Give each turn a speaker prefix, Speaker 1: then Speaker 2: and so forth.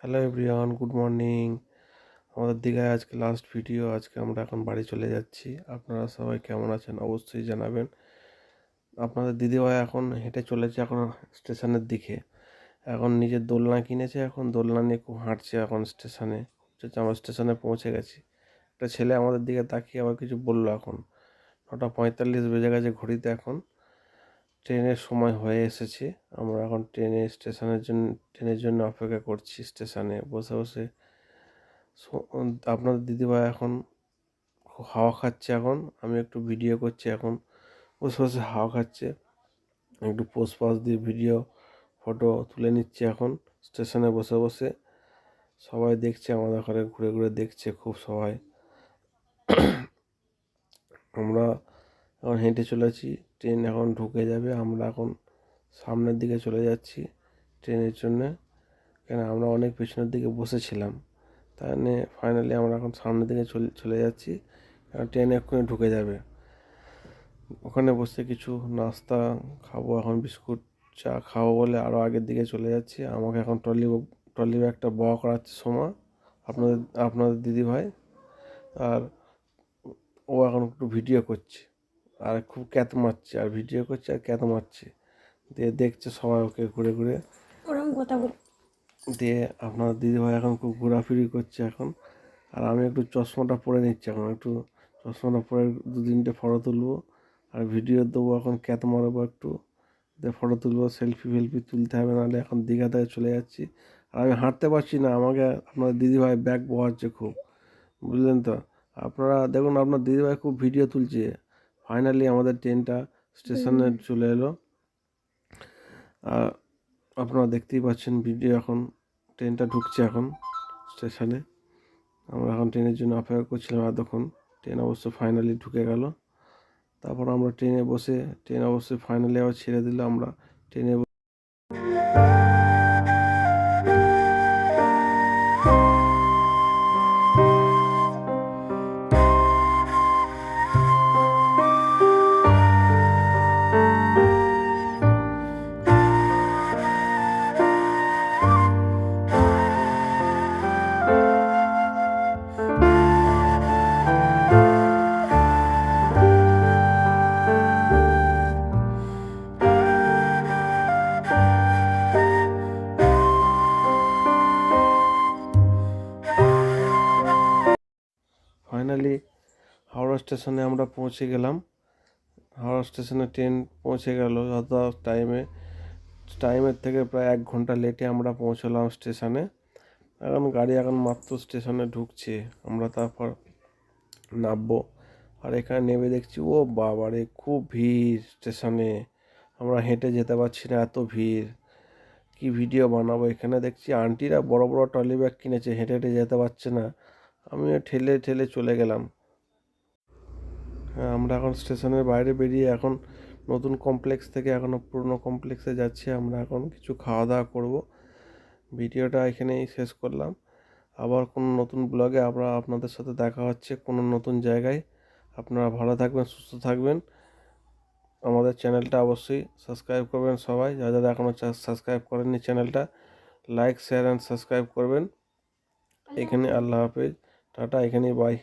Speaker 1: Hello everyone good morning আমাদের দীঘায় আজকে লাস্ট ভিডিও আজকে আমরা এখন বাড়ি চলে যাচ্ছি। আপনারা সবাই কেমন আছেন অবশ্যই জানাবেন। আপনাদের দিদিভাই এখন হেঁটে চলেছে এখন স্টেশনের দিকে। এখন নিজের দোলনা কিনেছে, এখন দোলনা নিয়ে খুব হাঁটছে এখন স্টেশনে। আমরা স্টেশনে পৌঁছে গেছি। একটা ছেলে আমাদের দিকে তাকিয়ে আবার কিছু বলল এখন। নটা পঁয়তাল্লিশ বেজে গেছে ঘড়িতে এখন। ট্রেনের সময় হয়ে এসেছে। আমরা এখন ট্রেনে স্টেশনের জন্য, ট্রেনের জন্য অপেক্ষা করছি স্টেশনে। বসে বসে আপনাদের দিদিভাই এখন হাওয়া খাচ্ছে এখন। আমি একটু ভিডিও করছি এখন। বসে বসে হাওয়া খাচ্ছে। একটু পোস্ট পাস দিয়ে ভিডিও, ফটো তুলে নিচ্ছে এখন স্টেশনে বসে বসে। সবাই দেখছে, আমাদের ঘরে ঘুরে ঘুরে দেখছে খুব সবাই। আমরা এখন হেঁটে চলেছি। ট্রেন এখন ঢুকে যাবে, আমরা এখন সামনের দিকে চলে যাচ্ছি ট্রেনের জন্যে। কেন, আমরা অনেক পেছনের দিকে বসেছিলাম। তাই নিয়ে ফাইনালি আমরা এখন সামনের দিকে চলে চলে যাচ্ছি। কারণ ট্রেন এক্ষুনি ঢুকে যাবে। ওখানে বসে কিছু নাস্তা খাব, এখন বিস্কুট চা খাব বলে আরও আগের দিকে চলে যাচ্ছি। আমাকে এখন ট্রলি ট্রলি ব্যাগটা বওয়া করাচ্ছে সময় আপনাদের আপনাদের দিদিভাই। আর ও এখন একটু ভিডিও করছে। আর খুব ক্যাত মারছে আর ভিডিও করছে আর ক্যাত মারছে। দিয়ে দেখছে সবাই ওকে ঘুরে ঘুরে।
Speaker 2: ওরকম কথা বল।
Speaker 1: দিয়ে আপনার দিদিভাই এখন খুব ঘোরাফিরি করছে এখন। আর আমি একটু চশমাটা পরে নিচ্ছি এখন একটু চশমাটা পরে দু তিনটে ফটো তুলবো। আর ভিডিও দেবো এখন ক্যাত মারাবো একটু। দিয়ে ফটো তুলবো সেলফি ফেলফি তুলতে হবে নাহলে এখন দীঘা থেকে চলে যাচ্ছি। আর আমি হাঁটতে পারছি না আমাকে আপনার দিদিভাই ব্যাগ বহাচ্ছে খুব। বুঝলেন তো? আপনারা দেখুন আপনার দিদিভাই খুব ভিডিও তুলছে। ফাইনালি আমাদের ট্রেনটা স্টেশনে চলে এলো। আর আপনারা দেখতেই পাচ্ছেন ভিডিও এখন ট্রেনটা ঢুকছে এখন স্টেশনে আমরা এখন ট্রেনের জন্য অপেক্ষা করছিলাম এতক্ষণ। ট্রেন অবশ্য ফাইনালি ঢুকে গেল। তারপর আমরা ট্রেনে বসে ট্রেন অবশ্যই ফাইনালি আবার ছেড়ে দিল। আমরা ট্রেনে ফাইনালি হাওড়া স্টেশনে আমরা পৌঁছে গেলাম। হাওড়া স্টেশনে ট্রেন পৌঁছে গেল। যত টাইমে টাইমের থেকে প্রায় এক ঘণ্টা লেটে আমরা পৌঁছলাম স্টেশনে এখন গাড়ি এখন মাত্র স্টেশনে ঢুকছে। আমরা তারপর নামবো। আর এখানে নেমে দেখছি, ও বাবারে, খুব ভিড় স্টেশনে আমরা হেঁটে যেতে পারছি না, এত ভিড়। কি ভিডিও বানাবো? এখানে দেখছি আন্টিরা বড় বড় ট্রলি ব্যাগ কিনেছে। হেঁটে হেঁটে যেতে পারছে না। আমিও ঠেলে ঠেলে চলে গেলাম। হ্যাঁ আমরা এখন স্টেশনের বাইরে বেরিয়ে এখন নতুন কমপ্লেক্স থেকে এখনও পুরনো কমপ্লেক্সে যাচ্ছি। আমরা এখন কিছু খাওয়া দাওয়া করব। ভিডিওটা এখানেই শেষ করলাম। আবার কোনো নতুন ব্লগে আমরা আপনাদের সাথে দেখা হচ্ছে কোনো নতুন জায়গায়। আপনারা ভালো থাকবেন, সুস্থ থাকবেন। আমাদের চ্যানেলটা অবশ্যই সাবস্ক্রাইব করবেন সবাই। যারা যারা এখনও সাবস্ক্রাইব করেননি চ্যানেলটা লাইক শেয়ার অ্যান্ড সাবস্ক্রাইব করবেন। এখানে আল্লাহ হাফেজ। টাটা এখানেই বাই